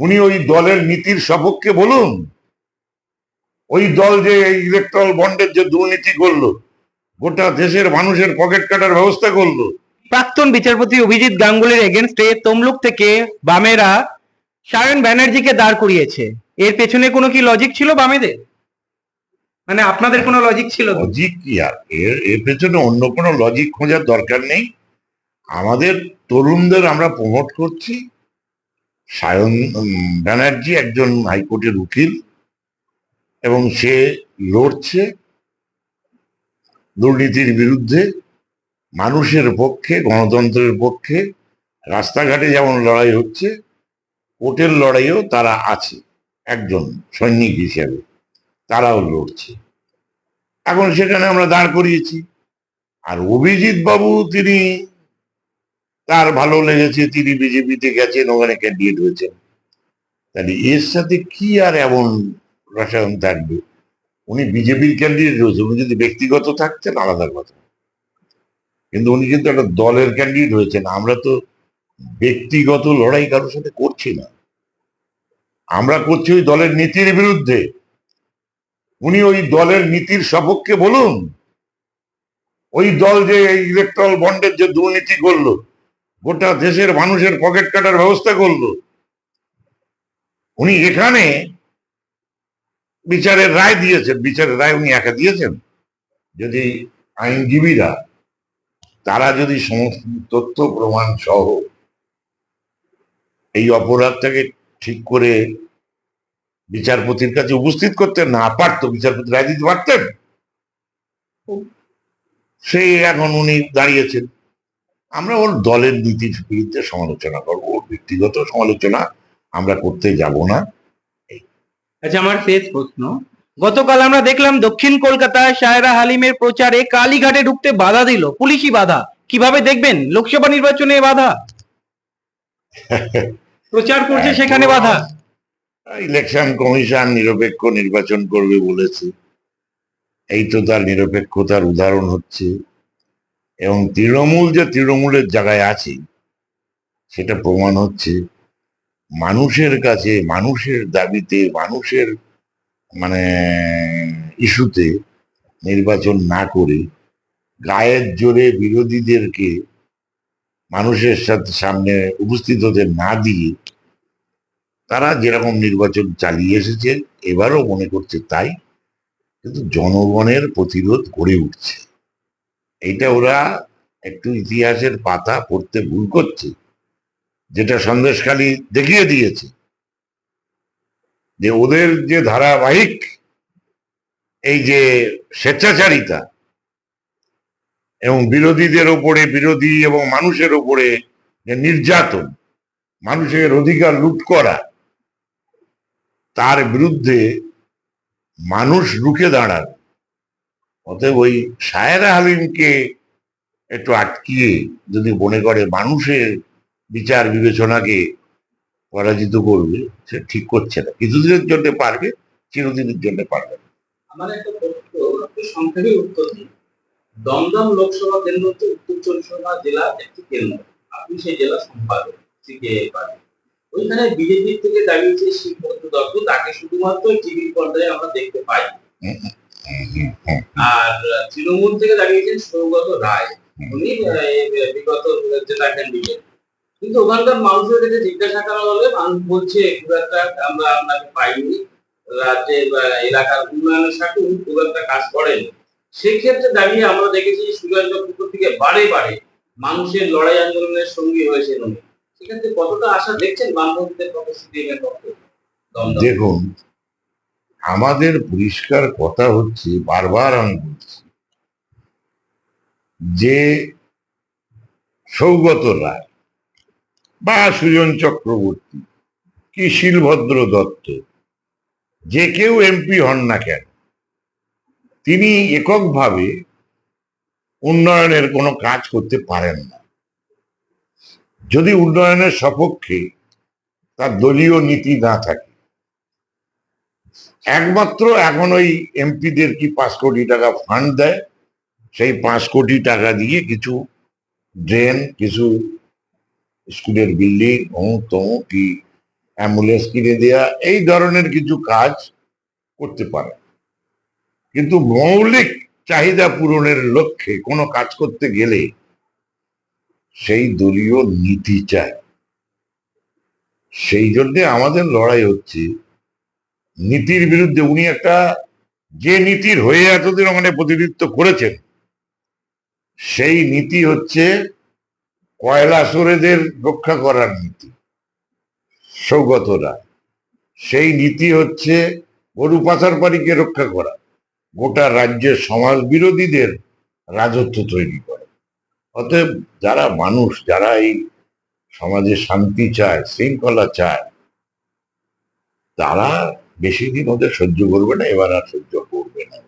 উনি ওই দলের নীতির সপক্ষে বলুন। ওই দল যে ইলেকট্রাল বন্ডের যে দুর্নীতি করল গোটা দেশের মানুষের পকেট কাটার ব্যবস্থা করল। প্রাক্তন বিচারপতি অভিজিৎ গাঙ্গুলির এগেনস্টে তমলুক থেকে বামেরা সায়ন ব্যানার্জিকে দাঁড় করিয়েছে। এর পেছনে কোনো কি লজিক ছিল বামেদের? মানে আপনাদের কোনো লজিক ছিল? লজিক কি আর? এর এর পেছনে অন্য কোনো লজিক খোঁজার দরকার নেই। আমাদের তরুণদের আমরা প্রমোট করছি। সায়ন ব্যানার্জি একজন হাইকোর্টের উকিল এবং সে লড়ছে দুর্নীতির বিরুদ্ধে, মানুষের পক্ষে, গণতন্ত্রের পক্ষে, রাস্তাঘাটে যেমন লড়াই হচ্ছে, কোর্টের লড়াইও তারা আছে, একজন সৈনিক হিসেবে, তারাও লড়ছে। এখন সেখানে আমরা দাঁড় করিয়েছি। আর অভিজিৎ বাবু তিনি তার ভালো লেগেছে, তিনি বিজেপিতে গেছেন, ওখানে ক্যান্ডিডেট হয়েছেন। তাহলে এর সাথে কি আর এমন রসায়ন থাকবে? উনি বিজেপির ক্যান্ডিডেট হয়েছে উনি যদি ব্যক্তিগত থাকতেন, আলাদা কথা। কিন্তু উনি কিন্তু একটা দলের ক্যান্ডিডেট হয়েছেন। আমরা তো ব্যক্তিগত লড়াই কারোর সাথে করছি না। আমরা করছি ওই দলের নীতির বিরুদ্ধে। উনি ওই দলের নীতির সপক্ষে বলুন। ওই দল যে ইলেকট্রাল বন্ডের যে দুর্নীতি করল গোটা দেশের মানুষের পকেট কাটার ব্যবস্থা করল। উনি এখানে বিচারের রায় দিয়েছেন। বিচারের রায় উনি একা দিয়েছেন। যদি আইনজীবীরা তারা যদি সমস্ত তথ্য প্রমাণ সহ এই অপরাধটাকে ঠিক করে বিচারপতির কাছে উপস্থিত করতেন না পারতো বিচারপতি রায় দিতে পারতেন? সেই এখন উনি দাঁড়িয়েছেন। আমরা ওর দলের নীতির বিরুদ্ধে সমালোচনা করব ওর ব্যক্তিগত সমালোচনা আমরা করতে যাব না। আচ্ছা আমার শেষ প্রশ্ন। গতকাল আমরা দেখলাম দক্ষিণ কলকাতায় সায়রা হালিমের প্রচারে কালীঘাটে ঢুকতে বাধা দিল। পুলিশি বাধা। কীভাবে দেখবেন? লোকসভা নির্বাচনে বাধা। প্রচার করছে সেখানে বাধা। ইলেকশন কমিশন নিরপেক্ষ নির্বাচন করবে বলেছে। এই তো তার নিরপেক্ষতার উদাহরণ হচ্ছে। এবং তৃণমূল যে তৃণমূলের জায়গায় আছে, সেটা প্রমাণ হচ্ছে মানুষের কাছে, মানুষের দাবিতে, মানুষের মানে ইস্যুতে নির্বাচন না করে গায়ের জোরে বিরোধীদেরকে মানুষের সাথে, সামনে উপস্থিত হতে না দিয়ে তারা যেরকম নির্বাচন চালিয়ে এসেছে, এবারও মনে করছে তাই, কিন্তু জনগণের প্রতিরোধ গড়ে উঠছে। এইটা ওরা একটু ইতিহাসের পাতা পড়তে ভুল করছে, যেটা সন্দেশখালী দেখিয়ে দিয়েছে। যে ওদের যে ধারাবাহিক এই যে স্বেচ্ছাচারিতা এবং বিরোধীদের ওপরে, বিরোধী এবং মানুষের ওপরে যে নির্যাতন, মানুষের অধিকার লুট করা, তার বিরুদ্ধে মানুষ রুখে দাঁড়ান। অতএব ওই সায়রা হালিমকে একটু আটকিয়ে যদি মনে করে মানুষের বিচার বিবেচনাকে পরাজিত করবে সে ঠিক করছে না। কিছুদিনের জন্য পারবে চিরদিনের জন্য পারবে না। আমার একটা প্রশ্ন আপনি সংক্ষেপে উত্তর দিন। দমদম লোকসভা কেন্দ্র হচ্ছে উত্তর চব্বিশ পরগনা জেলার একটি কেন্দ্র। আপনি সেই জেলা সম্পাদক সিপিআই পার্টি ওইখানে বিজেপি থেকে দাঁড়িয়েছে শিবভদ্র দত্ত তাকে শুধুমাত্র টিভি পর্দায় আমরা দেখতে পাই। হুম, হুম। আর তৃণমূল থেকে দাঁড়িয়েছেন সৌগত রায়। উনি বিগত জেলা ক্যান্ডিডেট কিন্তু ওখানকার মানুষের কাছে জিজ্ঞাসা করা হলে মানুষ বলছে খুব একটা আমরা আপনাকে পাইনি। রাজ্যের বা এলাকার উন্নয়নের সাথে উনি খুব একটা কাজ করেন। সেক্ষেত্রে দাঁড়িয়ে আমরা দেখেছি সুজন চক্রবর্তী থেকে বারে বারে মানুষের লড়াই আন্দোলনের সঙ্গী হয়েছেন উনি। সেক্ষেত্রে কতটা আশা দেখছেন বামপন্থীদের পক্ষে সিপিএমের পক্ষে দেখুন আমাদের পরিষ্কার কথা হচ্ছে, বারবার আমি বলছি, যে সৌগত রায় বা সুজন চক্রবর্তী, কি শিলভদ্র দত্ত, যে কেউ এমপি হন না কেন, তিনি এককভাবে উন্নয়নের কোনো কাজ করতে পারেন না। যদি উন্নয়নের সপক্ষে তার দলীয় নীতি না থাকে একমাত্র এখন ওই এমপিদের কি পাঁচ কোটি টাকা ফান্ড দেয়? সেই পাঁচ কোটি টাকা দিয়ে কিছু ড্রেন কিছু স্কুলের বিল্ডিং অমুক তমুক কি অ্যাম্বুলেন্স কিনে দেওয়া এই ধরনের কিছু কাজ করতে পারে। কিন্তু মৌলিক চাহিদা পূরণের লক্ষ্যে কোনো কাজ করতে গেলে সেই দলীয় নীতি চায় সেই জন্যে আমাদের লড়াই হচ্ছে নীতির বিরুদ্ধে উনি একটা যে নীতির হয়ে এতদিন ওখানে প্রতিনিধিত্ব করেছেন, সেই নীতি হচ্ছে কয়লা চোরেদের রক্ষা করার নীতি, সৌগত রায়। সেই নীতি হচ্ছে গরু পাচারকারীকে রক্ষা করা, গোটা রাজ্যের সমাজ বিরোধীদের রাজত্ব তৈরি করে। অতএব যারা মানুষ, যারা এই সমাজে শান্তি চায়, শৃঙ্খলা চায়, তারা বেশি দিন ওদের সহ্য করবে না এবার আর সহ্য করবে না।